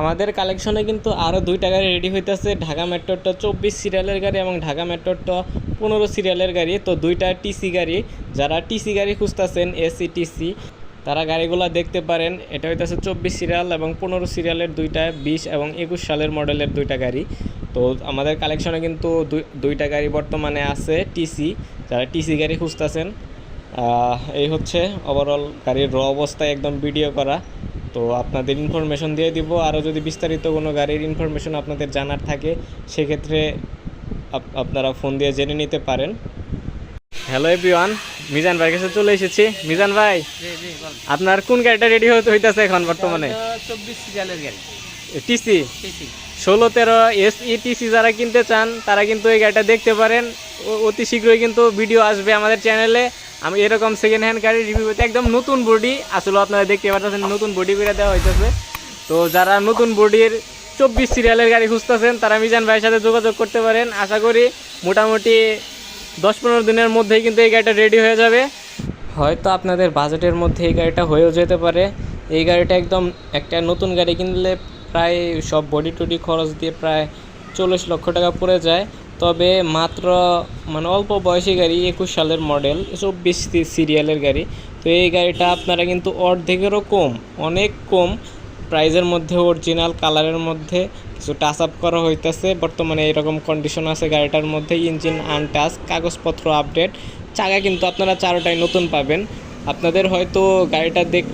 আমাদের কালেকশনে কিন্তু আরও দুইটা গাড়ি রেডি হইতেছে। ঢাকা মেট্রোটা চব্বিশ সিরিয়ালের গাড়ি এবং ঢাকা মেট্রোটা পনেরো সিরিয়ালের গাড়ি। তো দুইটা টিসি গাড়ি। যারা টিসি গাড়ি খুঁজতেছেন এসি টিসি তারা গাড়িগুলো দেখতে পারেন। এটা হইতেছে চব্বিশ সিরিয়াল এবং পনেরো সিরিয়ালের দুইটা বিশ এবং একুশ সালের মডেলের দুইটা গাড়ি। তো আমাদের কালেকশনে কিন্তু দুই, দুইটা গাড়ি বর্তমানে আছে টিসি যারা টিসি গাড়ি খুঁজতেছেন এই হচ্ছে ওভারঅল গাড়ির র অবস্থায় একদম ভিডিও করা। তো আপনাদের ইনফরমেশন দিয়ে দিব। আরও যদি বিস্তারিত কোনো গাড়ির ইনফরমেশন আপনাদের জানার থাকে সেক্ষেত্রে আপ- আপনারা ফোন দিয়ে জেনে নিতে পারেন। হ্যালো এভরিওয়ান মিজান ভাইয়ের কাছে চলে এসেছি। মিজান ভাই জি জি বল। আপনার কোন গাড়িটা রেডি হতে হইতাছে এখন বর্তমানে? চব্বিশ সিরিয়ালের গাড়ি। টিসি টিসি ষোলো তেরো এস ইটিসি যারা কিনতে চান তারা কিন্তু এই গাড়িটা দেখতে পারেন। অতি শীঘ্রই কিন্তু ভিডিও আসবে আমাদের চ্যানেলে আমি এরকম সেকেন্ড হ্যান্ড গাড়ি রিভিউ করতে একদম নতুন বডি আসলে আপনারা দেখতে পাচ্ছেন নতুন বডি করে দেওয়া হইতেছে। তো যারা নতুন বডির চব্বিশ সিরিয়ালের গাড়ি খুঁজতেছেন, তারা মিজান ভাইয়ের সাথে যোগাযোগ করতে পারেন। আশা করি মোটামুটি দশ পনেরো দিনের মধ্যেই কিন্তু এই গাড়িটা রেডি হয়ে যাবে। হয়তো আপনাদের বাজেটের মধ্যে এই গাড়িটা হয়েও যেতে পারে। এই গাড়িটা একদম একটা নতুন গাড়ি কিনলে প্রায় সব বডি টডি খরচ দিয়ে প্রায় চল্লিশ লক্ষ টাকা পড়ে যায়। তবে মাত্র মানে অল্প বয়সী গাড়ি, একুশ সালের মডেল চব্বিশ সিরিয়ালের গাড়ি। তো এই গাড়িটা আপনারা কিন্তু অর্ধেকেরও কম, অনেক কম প্রাইজের মধ্যে অরিজিনাল কালারের মধ্যে কিছু টাচ আপ করা হইতেছে। বর্তমানে এরকম কন্ডিশন আছে গাড়িটার মধ্যে ইঞ্জিন আনটাচ কাগজপত্র আপডেট চাকা কিন্তু আপনারা চারোটাই নতুন পাবেন। আপনাদের হয়তো গাড়িটা দেখ,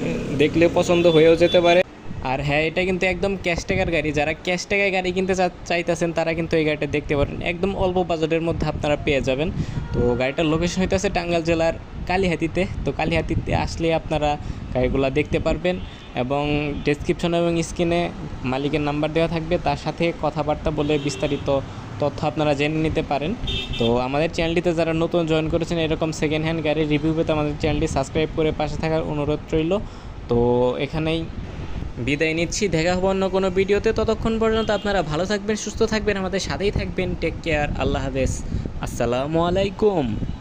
দেখলে পছন্দ হয়েও যেতে পারে। আর হ্যাঁ এটা কিন্তু একদম ক্যাশ টাকার গাড়ি। যারা ক্যাশ টাকায় গাড়ি কিনতে চাইতেছেন, তারা কিন্তু এই গাড়িটা দেখতে পারেন। একদম অল্প বাজেটের মধ্যে আপনারা পেয়ে যাবেন। তো গাড়িটার লোকেশন হইতেছে টাঙ্গাইল জেলার কালীহাতিতে। তো কালীহাতিতে আসলে আপনারা গাড়িগুলো দেখতে পারবেন এবং ডেসক্রিপশন এবং স্ক্রিনে মালিকের নাম্বার দেওয়া থাকবে। তার সাথে কথাবার্তা বলে বিস্তারিত তথ্য আপনারা জেনে নিতে পারেন। তো আমাদের চ্যানেলটিতে যারা নতুন জয়েন করেছেন, এরকম সেকেন্ড হ্যান্ড গাড়ির রিভিউ পেতে আমাদের চ্যানেলটি সাবস্ক্রাইব করে পাশে থাকার অনুরোধ রইল। তো এখানেই বিদায় নিচ্ছি। দেখা হব অন্য কোনো ভিডিওতে। ততক্ষণ পর্যন্ত আপনারা ভালো থাকবেন, সুস্থ থাকবেন, আমাদের সাথেই থাকবেন। টেক কেয়ার আল্লাহ হাফেজ। আসসালামু আলাইকুম।